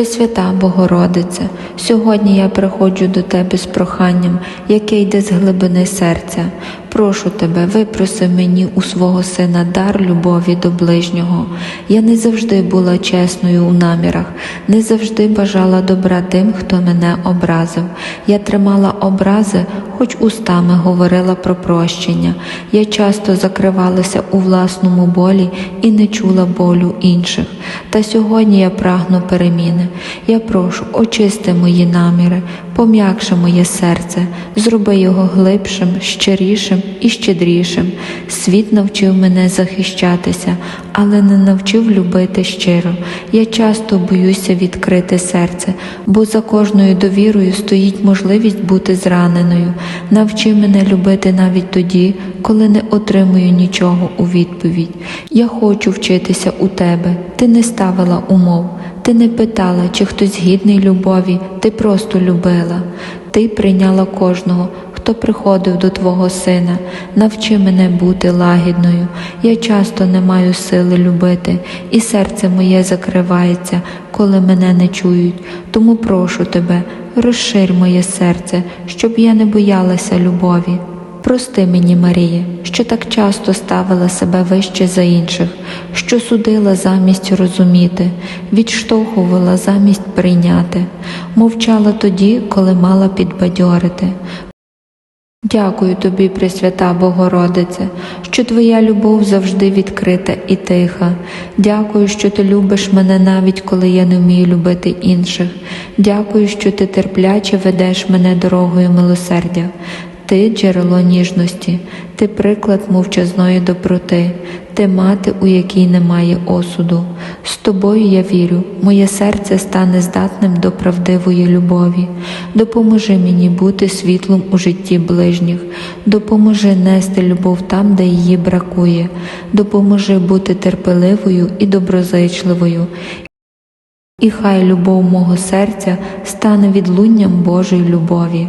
Пресвята Богородице, сьогодні я приходжу до Тебе з проханням, яке йде з глибини серця. Прошу Тебе, випроси мені у свого сина дар любові до ближнього. Я не завжди була чесною у намірах, не завжди бажала добра тим, хто мене образив. Я тримала образи, хоч устами говорила про прощення. Я часто закривалася у власному болі і не чула болю інших. Та сьогодні я прагну переміни. Я прошу, очисти мої наміри, пом'якши моє серце, зроби його глибшим, щирішим і щедрішим. Світ навчив мене захищатися, але не навчив любити щиро. Я часто боюся відкрити серце, бо за кожною довірою стоїть можливість бути зраненою. Навчи мене любити навіть тоді, коли не отримую нічого у відповідь. Я хочу вчитися у тебе. Ти не ставила умов. Ти не питала, чи хтось гідний любові, ти просто любила. Ти прийняла кожного, хто приходив до Твого Сина. Навчи мене бути лагідною. Я часто не маю сили любити, і серце моє закривається, коли мене не чують. Тому прошу тебе, розширь моє серце, щоб я не боялася любові. Прости мені, Марія, що так часто ставила себе вище за інших, що судила замість розуміти, відштовхувала замість прийняти, мовчала тоді, коли мала підбадьорити. Дякую тобі, Пресвята Богородице, що твоя любов завжди відкрита і тиха. Дякую, що ти любиш мене навіть коли я не вмію любити інших. Дякую, що ти терпляче ведеш мене дорогою милосердя. Ти джерело ніжності, ти приклад мовчазної доброти, ти мати, у якій немає осуду. З тобою я вірю, моє серце стане здатним до правдивої любові. Допоможи мені бути світлом у житті ближніх, допоможи нести любов там, де її бракує, допоможи бути терпеливою і доброзичливою. І хай любов мого серця стане відлунням Божої любові.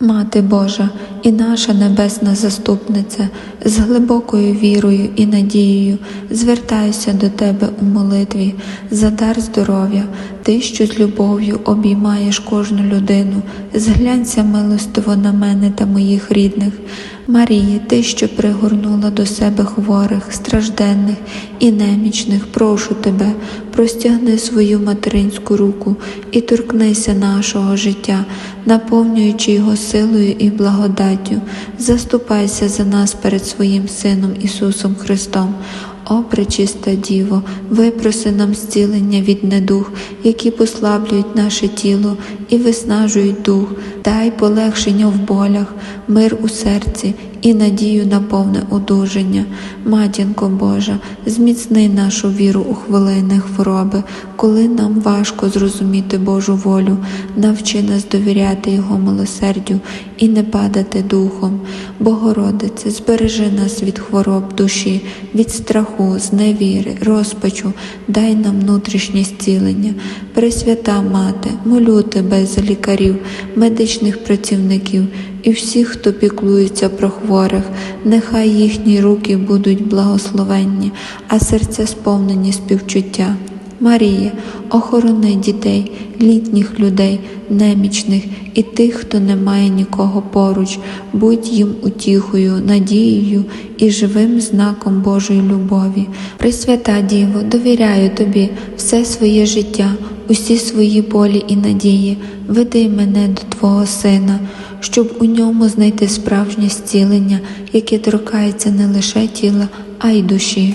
Мати Божа і наша небесна заступниця, з глибокою вірою і надією звертаюся до Тебе у молитві за дар здоров'я, Ти, що з любов'ю обіймаєш кожну людину, зглянься милостиво на мене та моїх рідних. Марії, Ти, що пригорнула до себе хворих, стражденних і немічних, прошу Тебе, простягни свою материнську руку і торкнися нашого життя, наповнюючи його силою і благодаттю. Заступайся за нас перед своїм Сином Ісусом Христом. О, пречиста Діво, випроси нам зцілення від недух, які послаблюють наше тіло і виснажують дух, дай полегшення в болях, мир у серці і надію на повне одужання. Матінко Божа, зміцни нашу віру у хвилини хвороби, коли нам важко зрозуміти Божу волю, навчи нас довіряти Його милосердю і не падати духом. Богородице, збережи нас від хвороб душі, від страху, зневіри, розпачу, дай нам внутрішнє зцілення. Пресвята Мати, молю тебе за лікарів, медичних працівників і всіх, хто піклується про хворих, нехай їхні руки будуть благословенні, а серця сповнені співчуття. Марія, охорони дітей, літніх людей, немічних і тих, хто не має нікого поруч, будь їм утіхою, надією і живим знаком Божої любові. Пресвята Діво, довіряю тобі все своє життя, усі свої болі і надії, веди мене до Твого Сина, щоб у ньому знайти справжнє зцілення, яке торкається не лише тіла, а й душі.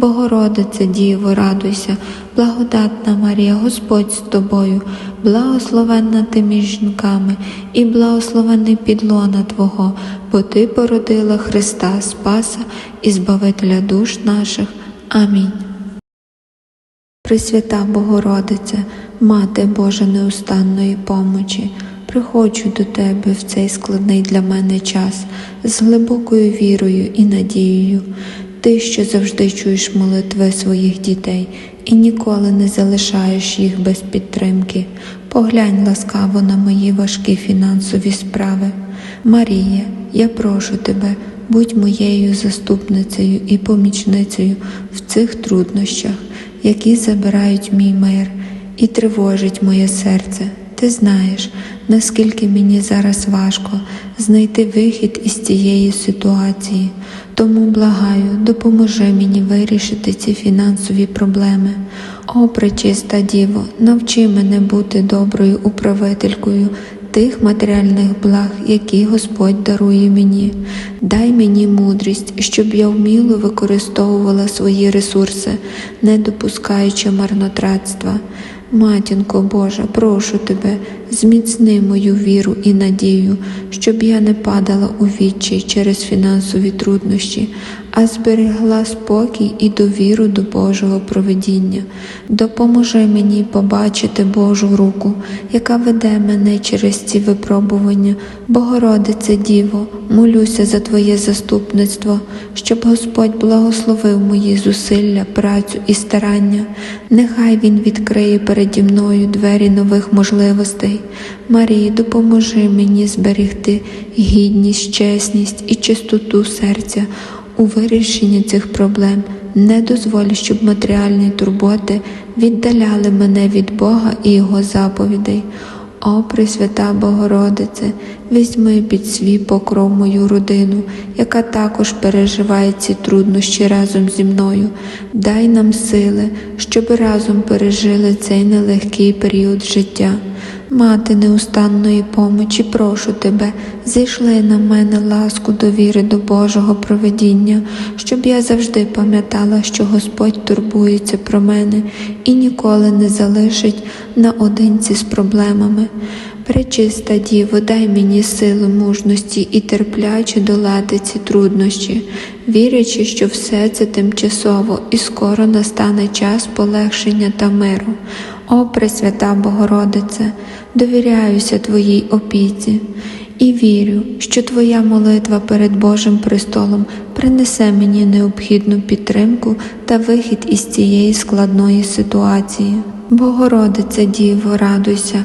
Богородице Діво, радуйся, благодатна Марія, Господь з тобою, благословенна ти між жінками, і благословенний підлона Твого, бо Ти породила Христа, Спаса і Збавителя душ наших. Амінь. Пресвята Богородице, Мати Божа неустанної помочі, приходжу до Тебе в цей складний для мене час з глибокою вірою і надією. Ти, що завжди чуєш молитви своїх дітей і ніколи не залишаєш їх без підтримки. Поглянь ласкаво на мої важкі фінансові справи. Марія, я прошу тебе, будь моєю заступницею і помічницею в цих труднощах, які забирають мій мир і тривожить моє серце. Ти знаєш, наскільки мені зараз важко знайти вихід із цієї ситуації. Тому благаю, допоможи мені вирішити ці фінансові проблеми. О, пречиста Діво, навчи мене бути доброю управителькою тих матеріальних благ, які Господь дарує мені. Дай мені мудрість, щоб я вміло використовувала свої ресурси, не допускаючи марнотратства. Матінко Божа, прошу тебе, зміцни мою віру і надію, щоб я не падала у відчай через фінансові труднощі, а зберегла спокій і довіру до Божого проведіння. Допоможи мені побачити Божу руку, яка веде мене через ці випробування. Богородице Діво, молюся за Твоє заступництво, щоб Господь благословив мої зусилля, працю і старання. Нехай Він відкриє переді мною двері нових можливостей. Марії, допоможи мені зберегти гідність, чесність і чистоту серця у вирішенні цих проблем. Не дозволь, щоб матеріальні турботи віддаляли мене від Бога і Його заповідей. О, Пресвята Богородице, візьми під свій покров мою родину, яка також переживає ці труднощі разом зі мною. Дай нам сили, щоб разом пережили цей нелегкий період життя. Мати неустанної помочі, прошу тебе, зійшли на мене ласку довіри до Божого проведіння, щоб я завжди пам'ятала, що Господь турбується про мене і ніколи не залишить наодинці з проблемами. Пречиста Діво, дай мені сили мужності і терпляче долати ці труднощі, вірячи, що все це тимчасово і скоро настане час полегшення та миру. О, Пресвята Богородице, довіряюся Твоїй опіці і вірю, що Твоя молитва перед Божим престолом принесе мені необхідну підтримку та вихід із цієї складної ситуації. Богородице Діво, радуйся,